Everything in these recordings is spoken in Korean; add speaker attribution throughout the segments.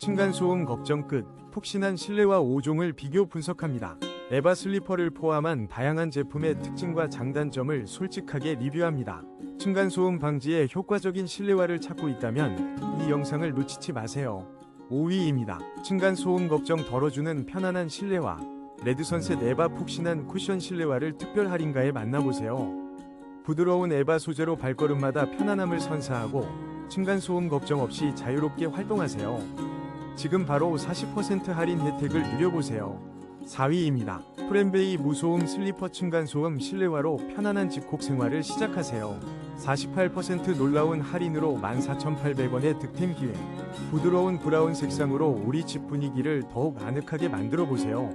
Speaker 1: 층간소음 걱정 끝. 푹신한 실내와 5종을 비교 분석합니다. 에바 슬리퍼를 포함한 다양한 제품의 특징과 장단점을 솔직하게 리뷰합니다. 층간소음 방지에 효과적인 실내화를 찾고 있다면 이 영상을 놓치지 마세요. 5위입니다. 층간소음 걱정 덜어주는 편안한 실내화. 레드선셋 에바 푹신한 쿠션 실내화를 특별 할인가에 만나보세요. 부드러운 에바 소재로 발걸음마다 편안함을 선사하고 층간소음 걱정 없이 자유롭게 활동하세요. 지금 바로 40% 할인 혜택을 누려보세요. 4위입니다. 프렌베이 무소음 슬리퍼 층간 소음 실내화로 편안한 집콕 생활을 시작하세요. 48% 놀라운 할인으로 14,800원의 득템 기회. 부드러운 브라운 색상으로 우리 집 분위기를 더욱 아늑하게 만들어 보세요.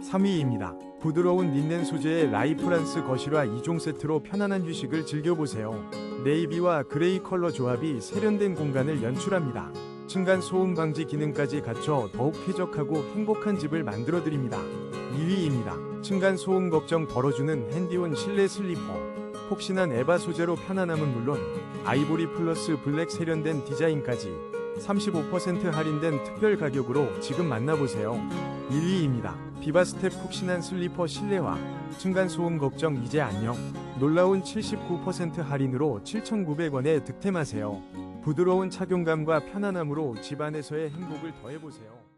Speaker 1: 3위입니다. 부드러운 린넨 소재의 라이프란스 거실화 2종 세트로 편안한 휴식을 즐겨보세요. 네이비와 그레이 컬러 조합이 세련된 공간을 연출합니다. 층간 소음 방지 기능까지 갖춰 더욱 쾌적하고 행복한 집을 만들어 드립니다. 2위입니다. 층간 소음 걱정 덜어주는 핸디온 실내 슬리퍼. 폭신한 에바 소재로 편안함은 물론 아이보리 플러스 블랙 세련된 디자인까지 35% 할인된 특별 가격으로 지금 만나보세요. 1위입니다. 비바스텝 푹신한 슬리퍼 실내화. 층간 소음 걱정 이제 안녕. 놀라운 79% 할인으로 7,900원에 득템하세요. 부드러운 착용감과 편안함으로 집안에서의 행복을 더해보세요.